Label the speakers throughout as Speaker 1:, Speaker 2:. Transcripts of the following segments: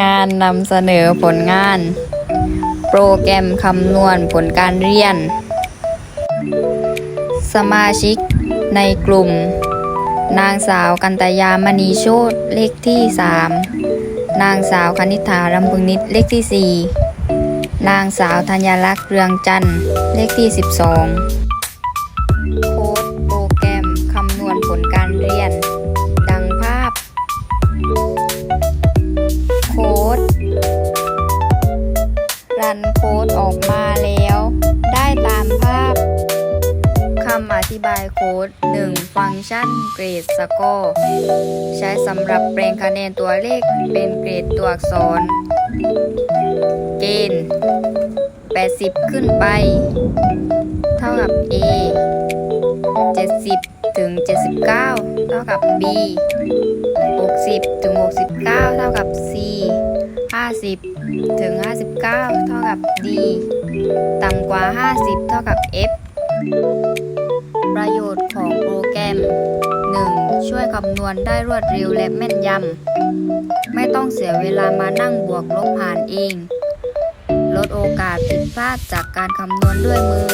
Speaker 1: งานนำเสนอผลงาน โปรแกรมคำนวณผลการเรียน สมาชิกในกลุ่ม นางสาวกันตยามณีโชตเลขที่ 3 นางสาวคณิ t ารำพึงนิดเลขที่ 4 นางสาวธัญลักษณ์เรืองจันทร์เลขที่ 12 รันโค้ดออกมาแล้ว ได้ตามภาพคำอธิบายโค้ด 1. ฟังก์ชันเกรดสกอร์ใช้สำหรับแปลงคะแนนตัวเลขเป็นเกรดตัวอักษร เกณฑ์ 80 ขึ้นไป เท่ากับ A 70 ถึง 79 เท่ากับ B 60 ถึง 69 เท่ากับ C 50 ถึง 59 เท่ากับ D ต่ำกว่า 50 เท่ากับ F ประโยชน์ของโปรแกรม 1. ช่วยคำนวณได้รวดเร็วและแม่นยำ ไม่ต้องเสียเวลามานั่งบวกลบหารเอง ลดโอกาสผิดพลาดจากการคำนวณด้วยมือ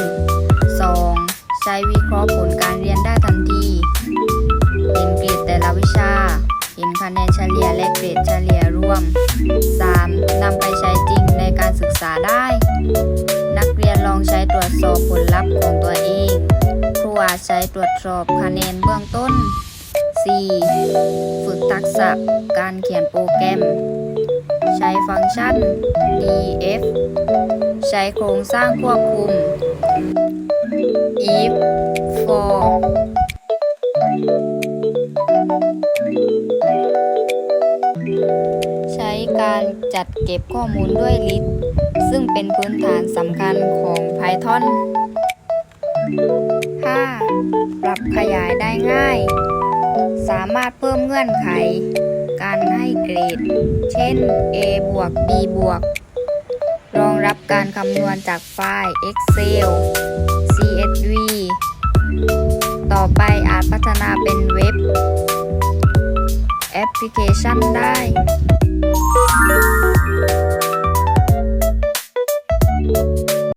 Speaker 1: 2. ใช้วิเคราะห์ผลการ คะแนนเฉลี่ยและเกรดเฉลี่ยรวม 3. นำไปใช้จริงในการศึกษาได้ นักเรียนลองใช้ตรวจสอบผลลัพธ์ของตัวเอง ครูอาจใช้ตรวจสอบคะแนนเบื้องต้น 4. ฝึกทักษะการเขียนโปรแกรม ใช้ฟังก์ชัน df ใช้โครงสร้างควบคุม if for การจัดเก็บข้อมูลด้วย list ซึ่งเป็นพื้นฐานสำคัญของ Python 5. ปรับขยายได้ง่าย สามารถเพิ่มเงื่อนไข การให้เกรด เช่น A บวก B บวก รองรับการคำนวณจากไฟล์ Excel CSV ต่อไปอาจพัฒนาเป็นเว็บ แอปพลิเคชันได้